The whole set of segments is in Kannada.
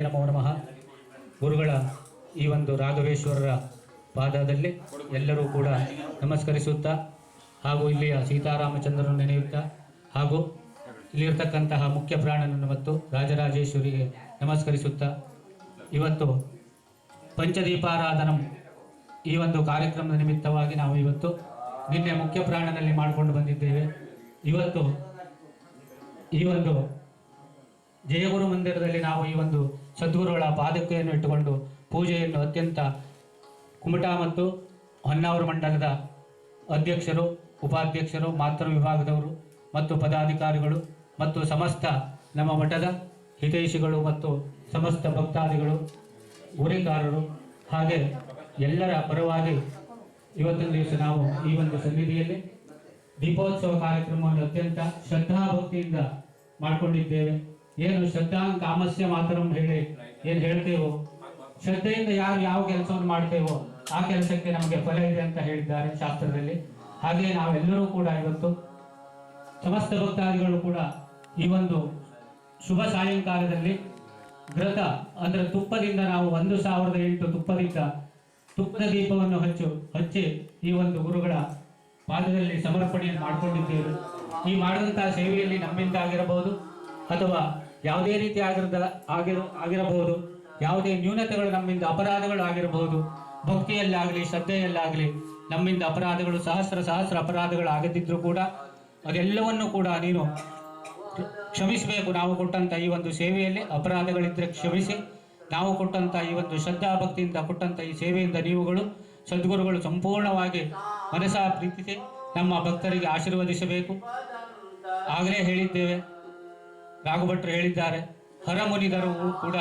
ನಮೋ ಗುರುಗಳ ಈ ಒಂದು ರಾಘವೇಶ್ವರರ ಪಾದದಲ್ಲಿ ಎಲ್ಲರೂ ಕೂಡ ನಮಸ್ಕರಿಸುತ್ತಾ ಹಾಗೂ ಇಲ್ಲಿಯ ಸೀತಾರಾಮಚಂದ್ರನು ನೆನೆಯುತ್ತಾ ಹಾಗೂ ಇಲ್ಲಿರ್ತಕ್ಕಂತಹ ಮುಖ್ಯ ಪ್ರಾಣನನ್ನು ಮತ್ತು ರಾಜರಾಜೇಶ್ವರಿಗೆ ನಮಸ್ಕರಿಸುತ್ತಾ ಇವತ್ತು ಪಂಚದೀಪಾರಾಧನಂ ಈ ಒಂದು ಕಾರ್ಯಕ್ರಮದ ನಿಮಿತ್ತವಾಗಿ ನಾವು ಇವತ್ತು ನಿನ್ನೆ ಮುಖ್ಯ ಪ್ರಾಣನಲ್ಲಿ ಮಾಡಿಕೊಂಡು ಬಂದಿದ್ದೇವೆ. ಇವತ್ತು ಈ ಒಂದು ಜಯಗುರು ಮಂದಿರದಲ್ಲಿ ನಾವು ಈ ಒಂದು ಸದ್ಗುರುಗಳ ಪಾದಕೆಯನ್ನು ಇಟ್ಟುಕೊಂಡು ಪೂಜೆಯನ್ನು ಅತ್ಯಂತ ಕುಮಟಾ ಮತ್ತು ಹೊನ್ನಾವರ ಮಂಡಲದ ಅಧ್ಯಕ್ಷರು, ಉಪಾಧ್ಯಕ್ಷರು, ಮಾತೃ ವಿಭಾಗದವರು ಮತ್ತು ಪದಾಧಿಕಾರಿಗಳು ಮತ್ತು ಸಮಸ್ತ ನಮ್ಮ ಮಠದ ಹಿತೈಷಿಗಳು ಮತ್ತು ಸಮಸ್ತ ಭಕ್ತಾದಿಗಳು, ಗುರಿಕಾರರು ಹಾಗೆ ಎಲ್ಲರ ಪರವಾಗಿ ಇವತ್ತಿನ ದಿವಸ ನಾವು ಈ ಒಂದು ಸನ್ನಿಧಿಯಲ್ಲಿ ದೀಪೋತ್ಸವ ಕಾರ್ಯಕ್ರಮವನ್ನು ಅತ್ಯಂತ ಶ್ರದ್ಧಾಭಕ್ತಿಯಿಂದ ಮಾಡಿಕೊಂಡಿದ್ದೇವೆ. ಏನು ಶ್ರದ್ಧಾ ಕಾಮಸ್ಯ ಮಾತರಂ ಹೇಳಿ ಏನು ಹೇಳ್ತೇವೋ? ಶ್ರದ್ಧೆಯಿಂದ ಯಾರು ಯಾವ ಕೆಲಸವನ್ನು ಮಾಡ್ತೇವೋ ಆ ಕೆಲಸಕ್ಕೆ ನಮಗೆ ಫಲ ಇದೆ ಅಂತ ಹೇಳಿದ್ದಾರೆ ಶಾಸ್ತ್ರದಲ್ಲಿ. ಹಾಗೆ ನಾವೆಲ್ಲರೂ ಕೂಡ ಇವತ್ತು ಸಮಸ್ತ ಭಕ್ತಾದಿಗಳು ಕೂಡ ಈ ಒಂದು ಶುಭ ಸಾಯಂಕಾಲದಲ್ಲಿ ಗ್ರತ ಅಂದ್ರೆ ತುಪ್ಪದಿಂದ ನಾವು ಒಂದು ಸಾವಿರದ ಎಂಟು ತುಪ್ಪದಿಂದ ತುಪ್ಪದ ದೀಪವನ್ನು ಹಚ್ಚು, ಹಚ್ಚಿ ಈ ಒಂದು ಗುರುಗಳ ಪಾದದಲ್ಲಿ ಸಮರ್ಪಣೆಯನ್ನು ಮಾಡಿಕೊಂಡಿದ್ದೇವೆ. ಈ ಮಾಡಿದಂತಹ ಸೇವೆಯಲ್ಲಿ ನಮ್ಮಿಂದ ಆಗಿರಬಹುದು ಅಥವಾ ಯಾವುದೇ ರೀತಿ ಆಗಿರದ ಆಗಿರ ಆಗಿರಬಹುದು. ಯಾವುದೇ ನ್ಯೂನತೆಗಳು ನಮ್ಮಿಂದ ಅಪರಾಧಗಳು ಆಗಿರಬಹುದು. ಭಕ್ತಿಯಲ್ಲಾಗಲಿ ಶ್ರದ್ಧೆಯಲ್ಲಾಗಲಿ ನಮ್ಮಿಂದ ಅಪರಾಧಗಳು, ಸಹಸ್ರ ಸಹಸ್ರ ಅಪರಾಧಗಳು ಆಗದಿದ್ದರೂ ಕೂಡ ಅದೆಲ್ಲವನ್ನು ಕೂಡ ನೀನು ಕ್ಷಮಿಸಬೇಕು. ನಾವು ಕೊಟ್ಟಂತ ಈ ಒಂದು ಸೇವೆಯಲ್ಲಿ ಅಪರಾಧಗಳಿದ್ರೆ ಕ್ಷಮಿಸಿ. ನಾವು ಕೊಟ್ಟಂತ ಈ ಒಂದು ಶ್ರದ್ಧಾ ಭಕ್ತಿಯಿಂದ ಕೊಟ್ಟಂತ ಈ ಸೇವೆಯಿಂದ ನೀವುಗಳು ಸದ್ಗುರುಗಳು ಸಂಪೂರ್ಣವಾಗಿ ಮನಸ್ಸ ಪ್ರೀತಿಸಿ ನಮ್ಮ ಭಕ್ತರಿಗೆ ಆಶೀರ್ವದಿಸಬೇಕು. ಆಗಲೇ ಹೇಳಿದ್ದೇವೆ. ರಾಘಭಟ್ರು ಹೇಳಿದ್ದಾರೆ, ಹರ ಹರಮುನಿದರು ಕೂಡ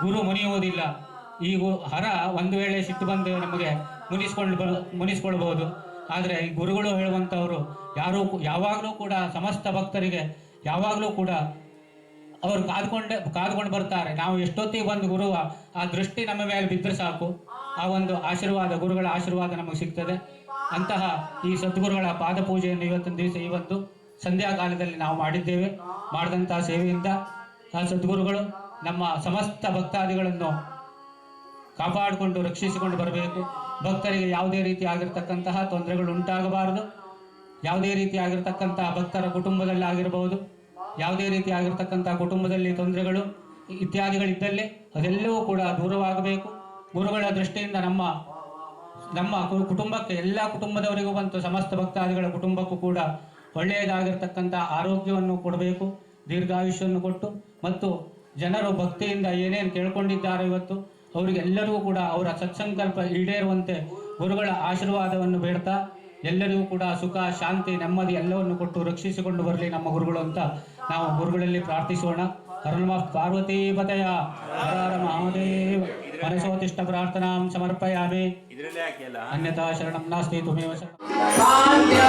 ಗುರು ಮುನಿಯುವುದಿಲ್ಲ. ಈ ಹರ ಒಂದು ವೇಳೆ ಸಿಟ್ಟು ಬಂದು ನಮಗೆ ಮುನಿಸ್ಕೊಂಡು ಮುನಿಸ್ಕೊಳ್ಬಹುದು. ಆದರೆ ಈ ಗುರುಗಳು ಹೇಳುವಂಥವರು ಯಾರೂ ಯಾವಾಗಲೂ ಕೂಡ ಸಮಸ್ತ ಭಕ್ತರಿಗೆ ಯಾವಾಗಲೂ ಕೂಡ ಅವರು ಕಾದ್ಕೊಂಡೆ, ಕಾದ್ಕೊಂಡು ಬರ್ತಾರೆ. ನಾವು ಎಷ್ಟೊತ್ತಿಗೆ ಬಂದು ಗುರು, ಆ- ದೃಷ್ಟಿ ನಮ್ಮ ಮೇಲೆ ಬಿದ್ದರೆ ಸಾಕು. ಆ ಒಂದು ಆಶೀರ್ವಾದ, ಗುರುಗಳ ಆಶೀರ್ವಾದ ನಮಗೆ ಸಿಗ್ತದೆ. ಅಂತಹ ಈ ಸದ್ಗುರುಗಳ ಪಾದ ಪೂಜೆಯನ್ನು ಇವತ್ತಿನ ದಿವಸ ಒಂದು ಸಂಧ್ಯಾ ಕಾಲದಲ್ಲಿ ನಾವು ಮಾಡಿದ್ದೇವೆ. ಮಾಡಿದಂತಹ ಸೇವೆಯಿಂದ ಆ ಸದ್ಗುರುಗಳು ನಮ್ಮ ಸಮಸ್ತ ಭಕ್ತಾದಿಗಳನ್ನು ಕಾಪಾಡಿಕೊಂಡು, ರಕ್ಷಿಸಿಕೊಂಡು ಬರಬೇಕು. ಭಕ್ತರಿಗೆ ಯಾವುದೇ ರೀತಿ ಆಗಿರ್ತಕ್ಕಂತಹ ತೊಂದರೆಗಳು ಉಂಟಾಗಬಾರದು. ಯಾವುದೇ ರೀತಿ ಆಗಿರ್ತಕ್ಕಂತಹ ಭಕ್ತರ ಕುಟುಂಬದಲ್ಲಿ ಆಗಿರಬಹುದು. ಯಾವುದೇ ರೀತಿ ಆಗಿರ್ತಕ್ಕಂತಹ ಕುಟುಂಬದಲ್ಲಿ ತೊಂದರೆಗಳು ಇತ್ಯಾದಿಗಳಿದ್ದಲ್ಲಿ ಅದೆಲ್ಲವೂ ಕೂಡ ದೂರವಾಗಬೇಕು. ಗುರುಗಳ ದೃಷ್ಟಿಯಿಂದ ನಮ್ಮ ನಮ್ಮ ಕುಟುಂಬಕ್ಕೆ, ಎಲ್ಲ ಕುಟುಂಬದವರಿಗೂ ಬಂತು. ಸಮಸ್ತ ಭಕ್ತಾದಿಗಳ ಕುಟುಂಬಕ್ಕೂ ಕೂಡ ಒಳ್ಳೆಯದಾಗಿರ್ತಕ್ಕಂಥ ಆರೋಗ್ಯವನ್ನು ಕೊಡಬೇಕು, ದೀರ್ಘಾಯುಷ್ಯವನ್ನು ಕೊಟ್ಟು ಮತ್ತು ಜನರು ಭಕ್ತಿಯಿಂದ ಏನೇನು ಕೇಳ್ಕೊಂಡಿದ್ದಾರೆ ಇವತ್ತು, ಅವರಿಗೆಲ್ಲರಿಗೂ ಕೂಡ ಅವರ ಸತ್ಸಂಕಲ್ಪ ಈಡೇರುವಂತೆ ಗುರುಗಳ ಆಶೀರ್ವಾದವನ್ನು ಬೇಡ್ತಾ ಎಲ್ಲರಿಗೂ ಕೂಡ ಸುಖ, ಶಾಂತಿ, ನೆಮ್ಮದಿ ಎಲ್ಲವನ್ನು ಕೊಟ್ಟು ರಕ್ಷಿಸಿಕೊಂಡು ಬರಲಿ ನಮ್ಮ ಗುರುಗಳು ಅಂತ ನಾವು ಗುರುಗಳಲ್ಲಿ ಪ್ರಾರ್ಥಿಸೋಣ. ಹರ ನಮಃ ಪಾರ್ವತಿ ಪತಯ ಹರ ಹರ ಮಹಾದೇವ. परशोतिष्ठ प्रार्थनां समर्पयामि अन्यथा शरणं नास्ति त्वमेव शरणं